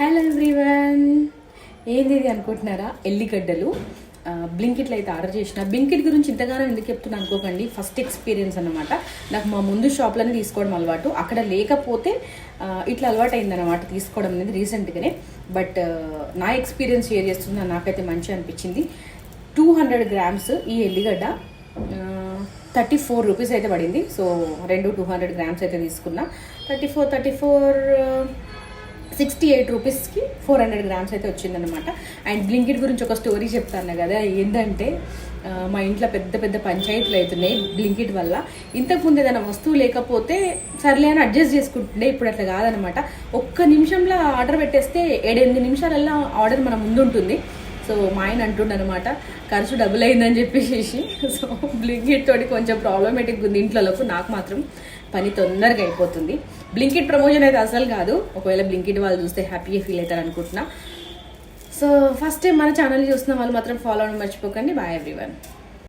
Hello everyone ఏంది ఇది అనుకుంటున్నారా? ఎల్లిగడ్డలు. బ్లింకిట్లో అయితే ఆర్డర్ చేసిన. బ్లింకిట్ గురించి ఇంతగానో ఎందుకు చెప్తున్నా అనుకోకండి. ఫస్ట్ ఎక్స్పీరియన్స్ అనమాట నాకు మా ముందు షాప్లోనే తీసుకోవడం అలవాటు. అక్కడ లేకపోతే ఇట్లా అలవాటు అయిందన్నమాట తీసుకోవడం అనేది రీసెంట్గానే. బట్ నా ఎక్స్పీరియన్స్ షేర్ చేస్తున్నా. నాకైతే మంచిగా అనిపించింది. టూ హండ్రెడ్ గ్రామ్స్ ఈ ఎల్లిగడ్డ థర్టీ ఫోర్ రూపీస్ అయితే పడింది. సో రెండు టూ హండ్రెడ్ గ్రామ్స్ అయితే తీసుకున్నా. Thirty four thirty four sixty eight రూపీస్కి ఫోర్ హండ్రెడ్ గ్రామ్స్ అయితే వచ్చిందనమాట అండ్ బ్లింకిట్ గురించి ఒక స్టోరీ చెప్తాను కదా ఏంటంటే మా ఇంట్లో పెద్ద పెద్ద పంచాయతీలు అవుతున్నాయి బ్లింకిట్ వల్ల. ఇంతకుముందు ఏదైనా వస్తువు లేకపోతే సర్లే అని అడ్జస్ట్ చేసుకుంటుండే ఇప్పుడు అట్లా కాదనమాట ఒక్క నిమిషంలో ఆర్డర్ పెట్టేస్తే ఏడెనిమిది నిమిషాలల్లో ఆర్డర్ మన ముందుంటుంది. సో మా ఆయన అంటుండనమాట ఖర్చు డబుల్ అయిందని చెప్పేసి. సో బ్లింకిట్ తోటి కొంచెం ప్రాబ్లమేటిక్ ఉంది ఇంట్లోకి నాకు మాత్రం పని తొందరగా అయిపోతుంది. బ్లింకిట్ ప్రమోషన్ అయితే అసలు కాదు. ఒకవేళ బ్లింకిట్ వాళ్ళు చూస్తే హ్యాపీగా ఫీల్ అవుతారు అనుకుంటున్నా. సో ఫస్ట్ టైం మన ఛానల్ చూస్తున్న వాళ్ళు మాత్రం ఫాలో అవ్వడం మర్చిపోకండి. Bye everyone